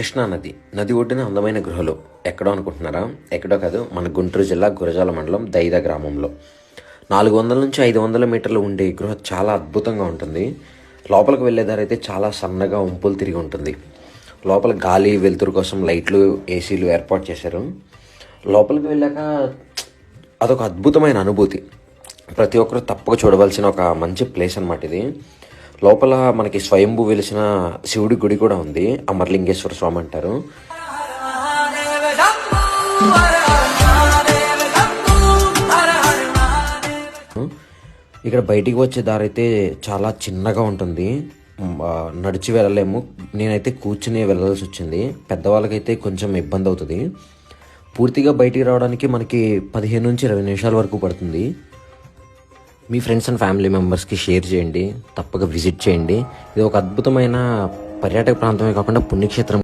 కృష్ణా నది. నది ఒడ్డున అందమైన గృహలు. ఎక్కడో అనుకుంటున్నారా? ఎక్కడో కాదు మన గుంటూరు జిల్లా గురజాల మండలం దైద గ్రామంలో. నాలుగు వందల నుంచి ఐదు వందల మీటర్లు ఉండే గృహ చాలా అద్భుతంగా ఉంటుంది. లోపలికి వెళ్ళేదారి అయితే చాలా సన్నగా ఉంపులు తిరిగి ఉంటుంది. లోపల గాలి వెలుతురు కోసం లైట్లు ఏసీలు ఏర్పాటు చేశారు. లోపలికి వెళ్ళాక అదొక అద్భుతమైన అనుభూతి. ప్రతి ఒక్కరు తప్పక చూడవలసిన ఒక మంచి ప్లేస్ అనమాట ఇది. లోపల మనకి స్వయంభూ వెలిసిన శివుడి గుడి కూడా ఉంది. అమర్లింగేశ్వర స్వామి అంటారు. ఇక్కడ బయటికి వచ్చే దారి అయితే చాలా చిన్నగా ఉంటుంది. నడిచి వెళ్ళలేము. నేనైతే కూర్చుని వెళ్ళాల్సి వచ్చింది. పెద్దవాళ్ళకైతే కొంచెం ఇబ్బంది అవుతుంది. పూర్తిగా బయటికి రావడానికి మనకి పదిహేను నుంచి ఇరవై నిమిషాల వరకు పడుతుంది. మీ ఫ్రెండ్స్ అండ్ ఫ్యామిలీ మెంబర్స్కి షేర్ చేయండి తప్పక విజిట్ చేయండి. ఇది ఒక అద్భుతమైన పర్యాటక ప్రాంతమే కాకుండా పుణ్యక్షేత్రం